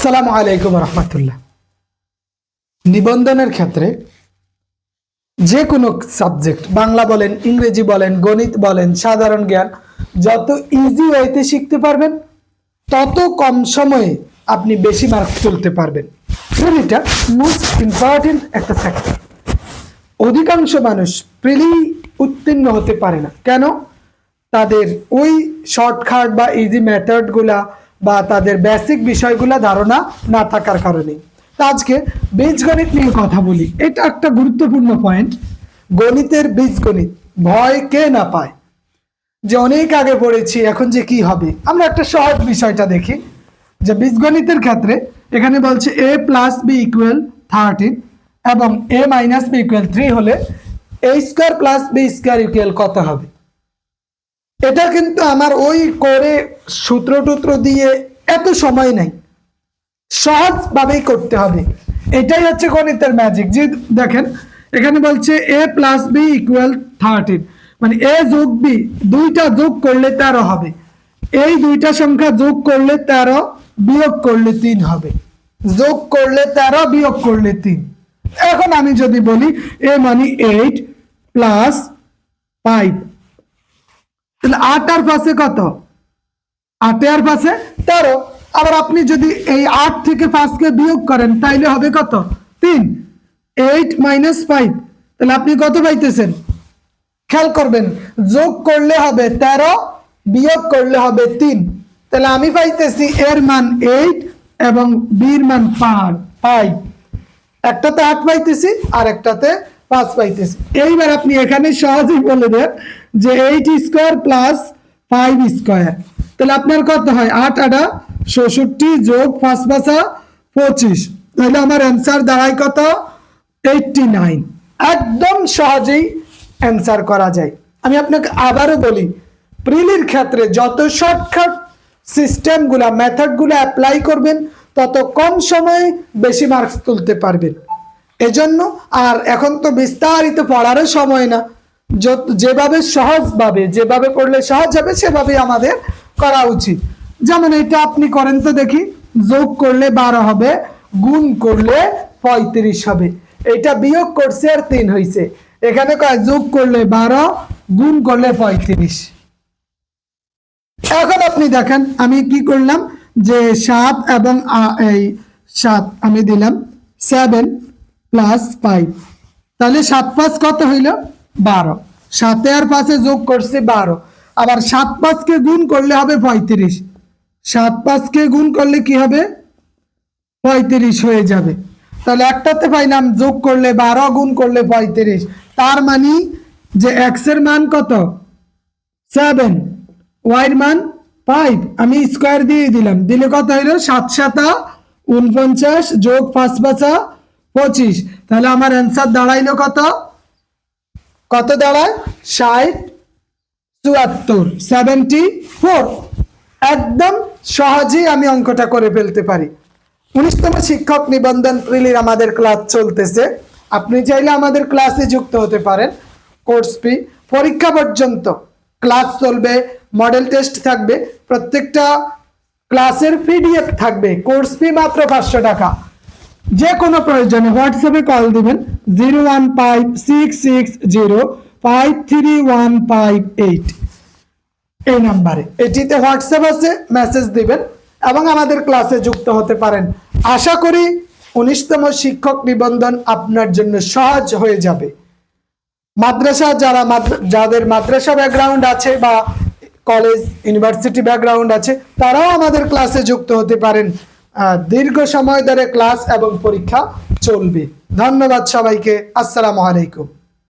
আসসালামু আলাইকুম রহমতুল্লাহ। নিবন্ধনের ক্ষেত্রে যে কোনো সাবজেক্ট, বাংলা বলেন, ইংরেজি বলেন, গণিত বলেন, সাধারণ জ্ঞান, যত ইজি ওয়েতে শিখতে পারবেন, তত কম সময়ে আপনি বেশি মার্ক তুলতে পারবেন। এটা মোস্ট ইম্পর্টেন্ট একটা ফ্যাক্টর অধিকাংশ মানুষ প্রিলি উত্তীর্ণ হতে পারে না। কেন? তাদের ওই শর্টকাট বা ইজি মেথডগুলা বা তাদের বেসিক বিষয়গুলো ধারণা না থাকার কারণে। তো আজকে বীজগণিত নিয়ে কথা বলি। এটা একটা গুরুত্বপূর্ণ পয়েন্ট গণিতের বীজগণিত ভয় কে না পায়? যে অনেক আগে পড়েছি, এখন যে কি হবে? আমরা একটা সহজ বিষয়টা দেখি। যে বীজগণিতের ক্ষেত্রে এখানে বলছে A plus B equal thirteen এবং A minus B equal three হলে A square plus B square equal কত হবে? এটা কিন্তু আমার ওই করে সূত্র টুত্র দিয়ে এত সময় নাই। সহজভাবেই করতে হবে। এটাই হচ্ছে গণিতের ম্যাজিক যে দেখেন, এখানে বলছে A plus B equal thirteen মানে এ যোগ বি দুইটা যোগ করলে তেরো হবে। এই দুইটা সংখ্যা যোগ করলে তেরো, বিয়োগ করলে তিন হবে। যোগ করলে তেরো, বিয়োগ করলে তিন। এখন আমি যদি বলি এ মানে এইট প্লাস ফাইভ তাহলে আট আর পাশে কত? আটে আর পাশে তেরো। আবার আপনি যদি এই আট থেকে পাঁচকে বিয়োগ করেন, তাইলে হবে কত? তিন। Eight minus five. তাহলে আপনি কত পাইতেছেন? খেয়াল করবেন, যোগ করলে হবে তেরো, বিয়োগ করলে হবে তিন। তাহলে আমি পাইতেছি এর মান এইট এবং বির মান পাঁচ ফাইভ একটাতে আট পাইতেছি আর একটাতে পাঁচ পাইতেছি। এইবার আপনি এখানে সহজেই বলে দেন যে eight square plus five square তাহলে আপনার কত হয়? আট, আটা ষষট্টি যোগ পাঁচ, পাঁচা পঁচিশ। তাহলে আমার অ্যান্সার দাঁড়ায় কত? এইটটি নাইন একদম সহজেই অ্যান্সার করা যায়। আমি আপনাকে আবারও বলি প্রিলির ক্ষেত্রে যত শর্টকাট সিস্টেমগুলা মেথডগুলো অ্যাপ্লাই করবেন, তত কম সময়ে বেশি মার্কস তুলতে পারবেন। এজন্য, আর এখন তো বিস্তারিত পড়ারও সময় না। যেভাবে সহজভাবে, যেভাবে পড়লে সহজ হবে সেভাবে আমাদের করা উচিত। যেমন এটা আপনি করেন তো দেখি, যোগ করলে বারো হবে, গুণ করলে পঁয়ত্রিশ হবে। এটা বিয়োগ করছে আর তিন হয়েছে এখানে যোগ করলে বারো, গুণ করলে পঁয়ত্রিশ। এখন আপনি দেখেন, আমি কি করলাম যে সাত এবং এই সাত আমি দিলাম, সেভেন প্লাস ফাইভ। তাহলে সাত পাঁচ কত হইল? বারো। সাতে আর পাঁচে যোগ করছে বারো। আবার সাত পাঁচকে গুণ করলে হবে পঁয়ত্রিশ। সাত পাঁচকে গুণ করলে কি হবে? পঁয়ত্রিশ হয়ে যাবে। তাহলে একটাতে পাইলাম, যোগ করলে বারো, গুণ করলে পঁয়ত্রিশ। তার মানে যে এক্সের মান কত? সেভেন ওয়াইয়ের মান ফাইভ আমি স্কোয়ার দিয়ে দিলাম। দিলে কত হইল? সাত সাতা, উনপঞ্চাশ যোগ পাঁচ পাঁচা, পঁচিশ। তাহলে আমার অ্যান্সার দাঁড়াইলো কত? কত দাঁড়ায়? ষাট, চুয়াত্তর সেভেন্টি ফোর একদম সহজেই আমি অঙ্কটা করে ফেলতে পারি। উনিশতম শিক্ষক নিবন্ধন প্রিলির আমাদের ক্লাস চলতেছে। আপনি চাইলে আমাদের ক্লাসে যুক্ত হতে পারেন। কোর্স ফি, পরীক্ষা পর্যন্ত ক্লাস চলবে, মডেল টেস্ট থাকবে, প্রত্যেকটা ক্লাসের পিডিএফ থাকবে। কোর্স ফি মাত্র পাঁচশো টাকা। যে কোনো প্রয়োজনে হোয়াটসঅ্যাপে কল দিবেন zero one five six six zero five three one five eight এই নাম্বারে। এটিতে হোয়াটসঅ্যাপ আছে মেসেজ দিবেন এবং আমাদের ক্লাসে যুক্ত হতে পারেন। আশা করি উনিশতম শিক্ষক নিবন্ধন আপনার জন্য সহজ হয়ে যাবে। মাদ্রাসা যারা যাদের মাদ্রাসা ব্যাকগ্রাউন্ড আছে বা কলেজ ইউনিভার্সিটি ব্যাকগ্রাউন্ড আছে, তারাও আমাদের ক্লাসে যুক্ত হতে পারেন। দীর্ঘ সময় ধরে ক্লাস এবং পরীক্ষা চলবে। ধন্যবাদ সবাইকে। আসসালামু আলাইকুম।